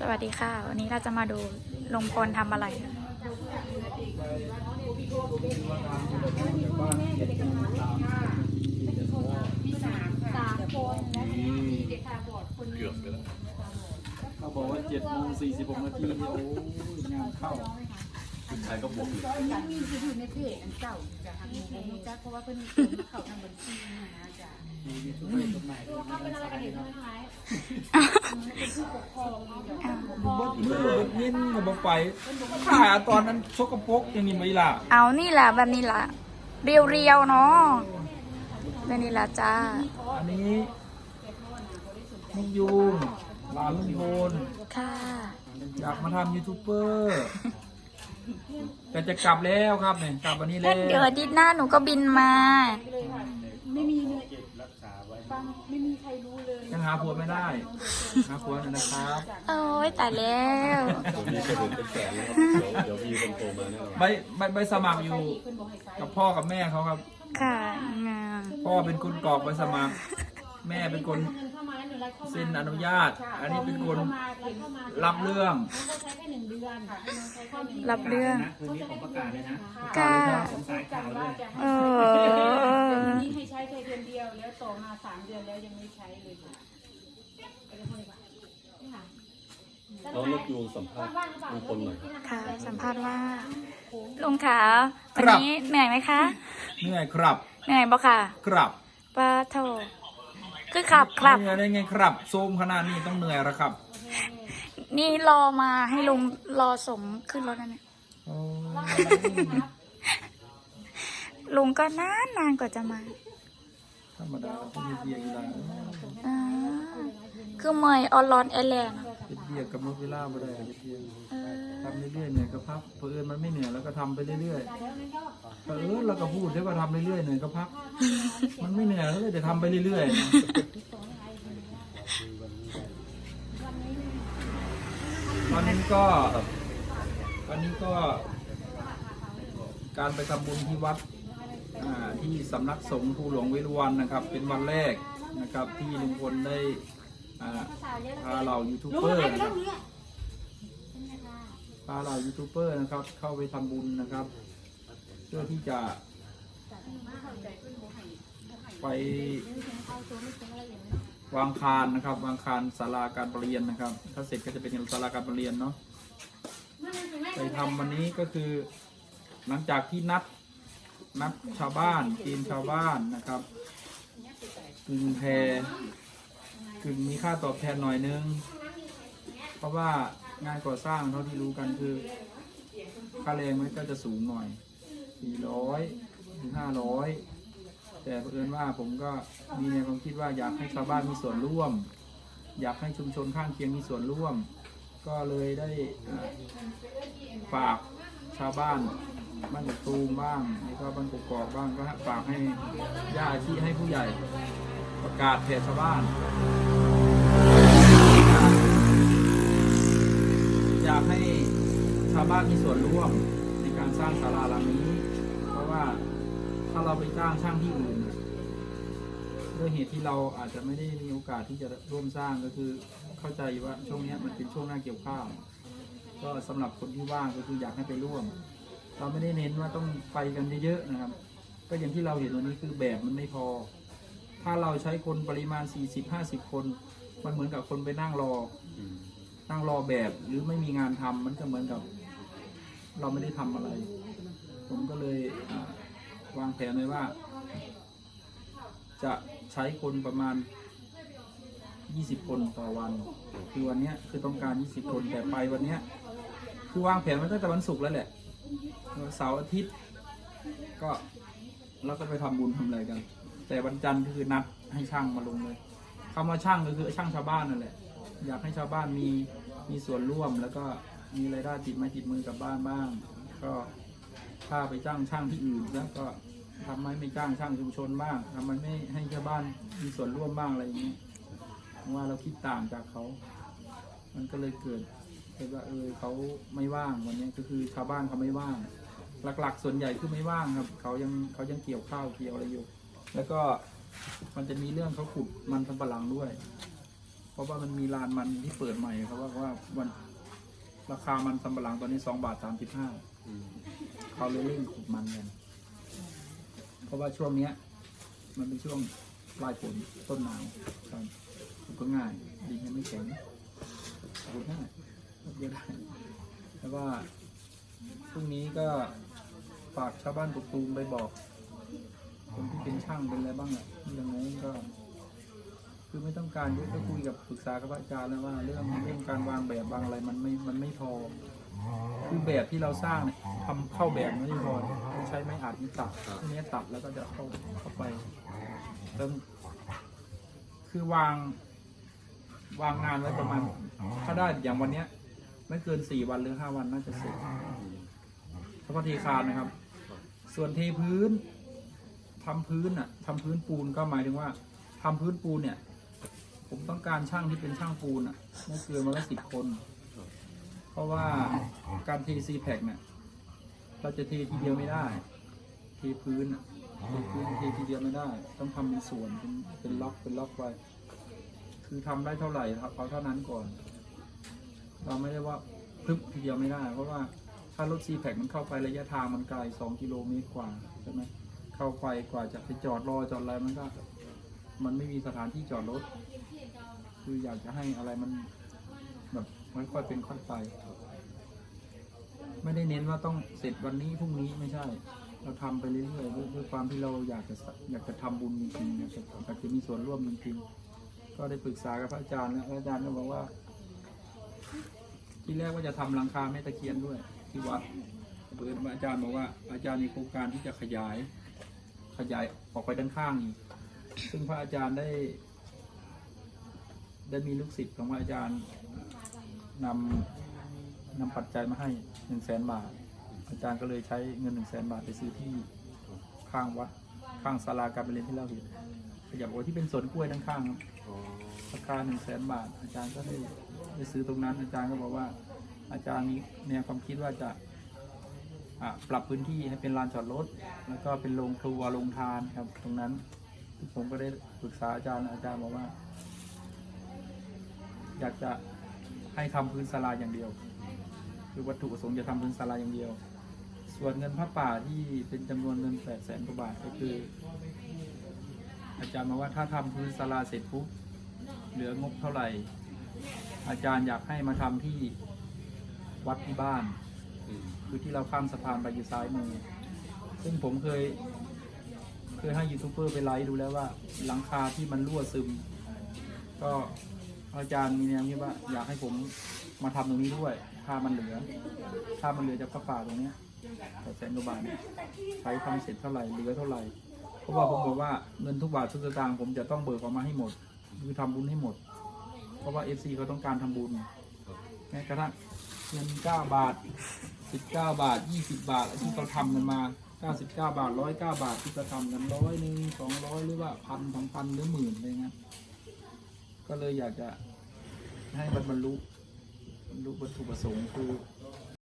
สวัสดีค่ะ วันนี้เราจะมาดูลงพลทำอะไร เกือบไปแล้วเขาบอกว่าเจ็ดโมงสี่สิบหกนาทีโอ้ยงานเข้า ผู้ชายก็บวกอยู่มีอยู่ในเพจอันเก่าจะทางนี้ผมรู้จักเพราะว่าเพิ่นเข้าทางบัญชีนะนะจ้ะมียูทูบเบอร์คนใหม่ด้วยเขาเป็นอะไรกันอยู่ทั้งหลายบดมือบดเย็นกับบไปถ่ายตอนนั้นชกกระปรกยังนี่ไม่ล่ะ เอานี่แหละแบบนี้ละเรียวๆเนาะแบบนี้ละจ้า อันนี้มุกยูงหลานลุงพลค่ะ อยากมาทำยูทูบเบอร์ แต่จะกลับแล้วครับเนี่ยกลับวันนี้แล้วเดี๋ยวอาทิตย์หน้าหนูก็บินมาไม่มีเลยฟังไม่มีใครรู้เลยยังหาผัวไม่ได้หาผัวหน่อยนะครับ โอ้ยตายแล้วผมมีกระสุนเป็นแสนแล้วครับเดี๋ยวเดี๋ยวมีคนโทรมาแน่นอนใบใบใบสมัครอยู่กับพ่อกับแม่เขาครับ ค่ะงามพ่อเป็นคนกรอกใบสมัคร แม่เป็นคน เงินเข้ามาแล้วหนึ่งรายเข้ามาเซ็นอนุญาต อันนี้เป็นคนเข้ามาเห็นเข้ามารับเรื่องเขาใช้แค่หนึ่งเดือนค่ะให้น้องใช้แค่หนึ่งเดือนรับเรื่องคืนนี้ผมประกาศเลยนะค่ะผมสายข่าวด้วยเออนี่ให้ใช้แค่เดือนเดียวแล้วต่อมาสามเดือนแล้วยังไม่ใช้เลยค่ะไปเลยค่ะนี่ค่ะน้องนกยูงสัมภาษณ์ลุงพลหน่อยครับค่ะ สัมภาษณ์ว่าลุงขาวันนี้เหนื่อยไหมคะ เหนื่อยครับ เหนื่อยบ่ค่ะ ครับป้าโถ คือขับครับเหนื่อยได้ไงครับซูมขนาดนี้ต้องเหนื่อยแล้วครับ นี่รอมาให้ลุงรอสมขึ้นรถนั่นเนี่ยโอ้ลุงก็นานนานกว่าจะมาธรรมดาต้องมีเบียร์อยู่แล้วอ่าคือเมย์ออนร้อนแอร์แลนด์อะเป็นเบียร์กับนกเวลาบ่ได้เป็นเบียร์ เออ ทำเรื่อยๆเหนื่อยก็พักเผอิญมันไม่เหนื่อยแล้วก็ทำไปเรื่อยๆเผอิญเราก็พูดได้ว่าทำเรื่อยๆเหนื่อยก็พัก มันไม่เหนื่อยแล้วจะทำไปเรื่อยๆนะตอนนี้ก็ตอนนี้ก็ การไปทำบุญที่วัดอ่าที่สำนักสงฆ์ภูหลวงเวรุวันนะครับ เป็นวันแรกนะครับที่ลุงพลได้อ่าพาเรายูทูบเบอร์นะครับพาเรายูทูบเบอร์นะครับ เข้าไปทำบุญนะครับ เพื่อที่จะ ไปวางคานนะครับ วางคานศาลาการประเรียนนะครับ ถ้าเสร็จก็จะเป็นศาลาการประเรียนเนาะไปทำวันนี้ก็คือ หลังจากที่นัดนัดชาวบ้านจีนชาวบ้านนะครับกึ่งแพรกึ่งมีค่าตอบแทนหน่อยนึง เพราะว่า งานก่อสร้างเท่าที่รู้กันคือค่าแรงมันก็จะสูงหน่อย 400ถึง500 แต่เผอิญว่าผมก็มีในวความคิดว่าอยากให้ชาวบ้านมีส่วนร่วม อยากให้ชุมชนข้างเคียงมีส่วนร่วม ก็เลยได้ฝากชาวบ้านบ้านกตูมบ้างแล้วก็บ้านกกอกบ้างก็ฝากให้ญาติที่ให้ผู้ใหญ่ประกาศเพจชาวบ้าน สร้างศาลาหลังนี้ เพราะว่าถ้าเราไปจ้างช่างที่อื่นด้วยเหตุที่เราอาจจะไม่ได้มีโอกาสที่จะร่วมสร้างก็คือเข้าใจว่าช่วงนี้มันเป็นช่วงหน้าเกี่ยวข้าวก็สำหรับคนที่ว่างก็คืออยากให้ไปร่วม เราไม่ได้เน้นว่าต้องไปกันเยอะๆนะครับ ก็อย่างที่เราเห็นวันนี้คือแบบมันไม่พอ ถ้าเราใช้คนปริมาณ 40-50 คน มันเหมือนกับคนไปนั่งรอนั่งรอแบบหรือไม่มีงานทำมันก็เหมือนกับ เราไม่ได้ทำอะไร ผมก็เลยวางแผนไว้ว่า จะใช้คนประมาณ 20 คนต่อวัน คือวันนี้คือต้องการ 20 คนแต่ไปวันนี้คือวางแผนไว้ตั้งแต่วันศุกร์แล้วแหละเสาร์อาทิตย์ ก็เราก็ไปทำบุญทำอะไรกัน แต่วันจันทร์คือนัดให้ช่างมาลงเลยคำว่าช่างก็คือช่างชาวบ้านนั่นแหละ อยากให้ชาวบ้านมีมีส่วนร่วมแล้วก็ มีรายได้ติดไม้ติดมือกลับบ้านบ้าง ก็ถ้าไปจ้างช่างที่อื่นแล้วก็ทำไมไม่จ้างช่างชุมชนบ้างทำไมไม่ให้ชาวบ้านมีส่วนร่วมบ้างอะไรอย่างนี้เพราะว่าเราคิดต่างจากเขา มันก็เลยเกิดเกิดว่าเออเขาไม่ว่างวันนี้ก็คือชาวบ้านเขาไม่ว่าง หลักๆ ส่วนใหญ่คือไม่ว่างครับเขายังเขายังเกี่ยวข้าวเกี่ยวอะไรอยู่ แล้วก็มันจะมีเรื่องเขาขุดมันสำปะหลังด้วย เพราะว่ามันมีลานมันที่เปิดใหม่ครับว่าว่าวัน ราคามันสำปะหลังตอนนี้สองบาทสามสิบห้าเขาเลยเร่งขุดมันกันเพราะว่าช่วงเนี้ย มันเป็นช่วงปลายฝนต้นหนาวครับขุดก็ง่ายดินยังไม่แข็งขุดง่ายขุดเยอะได้แต่ว่าพรุ่งนี้ก็ฝากชาวบ้านกกตูมไปบอกคนที่เป็นช่างเป็นอะไรบ้างแหละที่ยังไงก็ คือไม่ต้องการเยอะก็คุยกับปรึกษากับพระอาจารย์แล้วว่า เรื่องเรื่องการวางแบบวางอะไรมันไม่มันไม่พอ คือแบบที่เราสร้างเนี่ยทำเข้าแบบไม่พอต้องใช้ไม้อัดนี่ตัดทีนี้ตัดแล้วก็จะเข้าเข้าไปเติมคือวางวางงานไว้ประมาณ ถ้าได้อย่างวันเนี้ย ไม่เกินสี่วันหรือห้าวันน่าจะเสร็จเฉพาะเทคานนะครับ ส่วนเทพื้นทำพื้นอะทำพื้นปูนก็หมายถึงว่าทำพื้นปูนเนี่ย ผมต้องการช่างที่เป็นช่างปูนอะไม่เกินวันละสิบคน เพราะว่าการเทซีแพคเนี่ยเราจะเททีเดียวไม่ได้ เทพื้นอะเทพื้นเททีเดียวไม่ได้ ต้องทำเป็นส่วนเป็นเป็นล็อกเป็นล็อกไว้ คือทำได้เท่าไหร่ครับเอาเท่านั้นก่อน เราไม่ได้ว่าพึบทีเดียวไม่ได้ เพราะว่าถ้ารถซีแพคมันเข้าไประยะทางมันไกลสองกิโลเมตรกว่าใช่ไหมเข้าไปกว่าจะไปจอดรอจอดอะไรมันก็ มันไม่มีสถานที่จอดรถ คืออยากจะให้อะไรมันแบบค่อยเป็นค่อยไป ไม่ได้เน้นว่าต้องเสร็จวันนี้พรุ่งนี้ไม่ใช่ เราทำไปเรื่อยๆด้วยด้วยความที่เราอยากจะอยากจะทำบุญจริงๆอยากจะอยากจะมีส่วนร่วมจริงๆก็ได้ปรึกษากับพระอาจารย์แล้วพระอาจารย์ก็บอกว่า ที่แรกว่าจะทำหลังคาแม่ตะเคียนด้วย ที่วัดเปิดพระอาจารย์บอกว่า อาจารย์มีโครงการที่จะขยาย ขยายออกไปด้านข้างอีกซึ่งพระอาจารย์ได้ ได้มีลูกศิษย์ของอาจารย์นำนำปัจจัยมาให้หนึ่งแสนบาท อาจารย์ก็เลยใช้เงินหนึ่งแสนบาทไปซื้อที่ข้างวัดข้างศาลาการเรียนที่เราเห็นขยับว่าที่เป็นสวนกล้วยด้านข้างครับราคาหนึ่งแสนบาท อาจารย์ก็ได้ได้ซื้อตรงนั้น อาจารย์ก็บอกว่า อาจารย์มีแนวความคิดว่าจะอะปรับพื้นที่ให้เป็นลานจอดรถ แล้วก็เป็นโรงครัวโรงทานครับ ตรงนั้น ผมก็ได้ปรึกษาอาจารย์อาจารย์บอกว่า อยากจะให้ทำพื้นศาลาอย่างเดียว คือวัตถุประสงค์จะทำพื้นศาลาอย่างเดียว ส่วนเงินพระป่าที่เป็นจำนวนเงินแปดแสนกว่าบาทก็คือ อาจารย์มาว่าถ้าทำพื้นศาลาเสร็จปุ๊บเหลืองบเท่าไหร่ อาจารย์อยากให้มาทำที่วัดที่บ้าน คือที่เราข้ามสะพานไปอยู่ซ้ายมือ ซึ่งผมเคย เคยให้ยูทูบเบอร์ไปไลฟ์ดูแล้วว่า หลังคาที่มันรั่วซึม ก็ อาจารย์มีแนวคิดว่าอยากให้ผมมาทำตรงนี้ด้วย ถ้ามันเหลือ ถ้ามันเหลือจากระป่าตรงนี้แต่แสนกว่าบาทใช้ทำเสร็จเท่าไหร่เหลือเท่าไหร่เพราะว่าผมบอกว่าเงินทุกบาททุกสตางค์ผมจะต้องเบิกออกมาให้หมด คือทำบุญให้หมด เพราะว่าเอฟซีเขาต้องการทำบุญแม้กระทั่งเงินเก้าบาทสิบเก้าบาทยี่สิบาทที่เขาทำกันมาเก้าสิบเก้าบาทร้อยเก้าบาทที่เขาทำกันร้อยหนึ่งสองร้อยหรือว่าพันสองพันหรือหมื่นอะไรเงี้ย ก็เลยอยากจะให้บรรลุบรรลุวัตถุประสงค์คือ